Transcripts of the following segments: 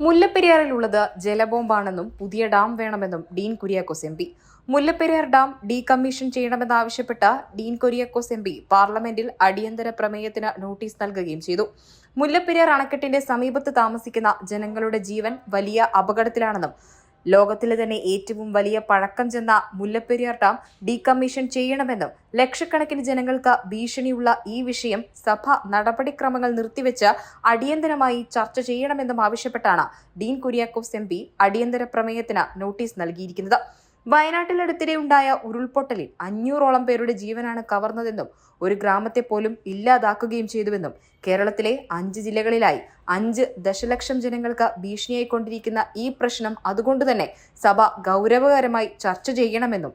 മുല്ലപ്പെരിയാറിലുള്ളത് ജലബോംബാണെന്നും പുതിയ ഡാം വേണമെന്നും Dean Kuriakose M P. Mullaperiyar dam decommission ചെയ്യണമെന്നാവശ്യപ്പെട്ട Dean Kuriakose M P പാർലമെന്റിൽ അടിയന്തര പ്രമേയത്തിന് നോട്ടീസ് നൽകുകയും ചെയ്തു. മുല്ലപ്പെരിയാർ അണക്കെട്ടിന്റെ സമീപത്ത് താമസിക്കുന്ന ജനങ്ങളുടെ ജീവൻ വലിയ അപകടത്തിലാണെന്നും ലോകത്തിലെ തന്നെ ഏറ്റവും വലിയ പഴക്കം ചെന്ന മുല്ലപ്പെരിയാർ ഡാം ഡീകമ്മീഷൻ ചെയ്യണമെന്നും ലക്ഷക്കണക്കിന് ജനങ്ങൾക്ക് ഭീഷണിയുള്ള ഈ വിഷയം സഭ നടപടിക്രമങ്ങൾ നിർത്തിവെച്ച് അടിയന്തരമായി ചർച്ച ചെയ്യണമെന്നും ആവശ്യപ്പെട്ടാണ് ഡീൻ കുര്യാക്കോസ് എം പി അടിയന്തര പ്രമേയത്തിന് നോട്ടീസ് നൽകിയിരിക്കുന്നത്. വയനാട്ടിലടുത്തിടെ ഉണ്ടായ ഉരുൾപൊട്ടലിൽ അഞ്ഞൂറോളം പേരുടെ ജീവനാണ് കവർന്നതെന്നും ഒരു ഗ്രാമത്തെ പോലും ഇല്ലാതാക്കുകയും ചെയ്തുവെന്നും കേരളത്തിലെ അഞ്ച് ജില്ലകളിലായി അഞ്ച് ദശലക്ഷം ജനങ്ങൾക്ക് ഭീഷണിയായിക്കൊണ്ടിരിക്കുന്ന ഈ പ്രശ്നം അതുകൊണ്ട് തന്നെ സഭ ഗൗരവകരമായി ചർച്ച ചെയ്യണമെന്നും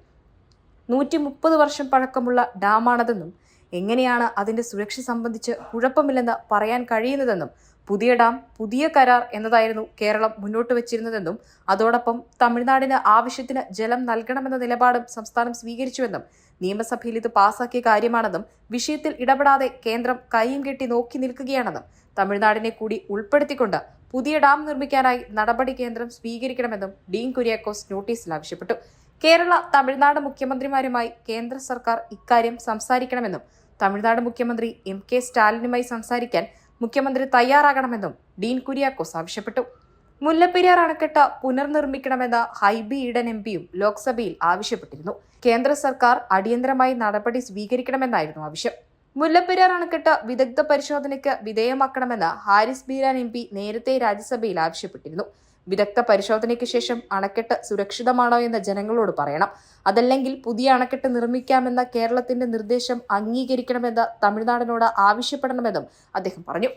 നൂറ്റി മുപ്പത് വർഷം പഴക്കമുള്ള ഡാമാണതെന്നും എങ്ങനെയാണ് അതിന്റെ സുരക്ഷ സംബന്ധിച്ച് കുഴപ്പമില്ലെന്ന് പറയാൻ കഴിയുന്നതെന്നും പുതിയ ഡാം പുതിയ കരാർ എന്നതായിരുന്നു കേരളം മുന്നോട്ട് വച്ചിരുന്നതെന്നും അതോടൊപ്പം തമിഴ്നാടിന് ആവശ്യത്തിന് ജലം നൽകണമെന്ന നിലപാടും സംസ്ഥാനം സ്വീകരിച്ചുവെന്നും നിയമസഭയിൽ ഇത് പാസാക്കിയ കാര്യമാണെന്നും വിഷയത്തിൽ ഇടപെടാതെ കേന്ദ്രം കൈയും കെട്ടി നോക്കി നിൽക്കുകയാണെന്നും തമിഴ്നാടിനെ കൂടി ഉൾപ്പെടുത്തിക്കൊണ്ട് പുതിയ ഡാം നിർമ്മിക്കാനായി നടപടി കേന്ദ്രം സ്വീകരിക്കണമെന്നും ഡീൻ കുര്യാക്കോസ് നോട്ടീസിൽ ആവശ്യപ്പെട്ടു. കേരള തമിഴ്നാട് മുഖ്യമന്ത്രിമാരുമായി കേന്ദ്ര സർക്കാർ ഇക്കാര്യം സംസാരിക്കണമെന്നും തമിഴ്നാട് മുഖ്യമന്ത്രി എം കെ സ്റ്റാലിനുമായി സംസാരിക്കാൻ മുഖ്യമന്ത്രി തയ്യാറാകണമെന്നും ഡീൻ കുര്യാക്കോസ് ആവശ്യപ്പെട്ടു. മുല്ലപ്പെരിയാർ അണക്കെട്ട് പുനർനിർമ്മിക്കണമെന്ന് ഹൈബി ഈഡൻ എം പിയും ലോക്സഭയിൽ ആവശ്യപ്പെട്ടിരുന്നു. കേന്ദ്ര സർക്കാർ അടിയന്തരമായി നടപടി സ്വീകരിക്കണമെന്നായിരുന്നു ആവശ്യം. മുല്ലപ്പെരിയാർ അണക്കെട്ട് വിദഗ്ധ പരിശോധനയ്ക്ക് വിധേയമാക്കണമെന്ന് ഹാരിസ് ബീരാൻ എം നേരത്തെ രാജ്യസഭയിൽ ആവശ്യപ്പെട്ടിരുന്നു. വിദഗ്ധ പരിശോധനയ്ക്ക് ശേഷം അണക്കെട്ട് സുരക്ഷിതമാണോ എന്ന് ജനങ്ങളോട് പറയണം. അതല്ലെങ്കിൽ പുതിയ അണക്കെട്ട് നിർമ്മിക്കാമെന്ന കേരളത്തിന്റെ നിർദ്ദേശം അംഗീകരിക്കണമെന്ന് തമിഴ്നാടിനോട് ആവശ്യപ്പെടണമെന്നും അദ്ദേഹം പറഞ്ഞു.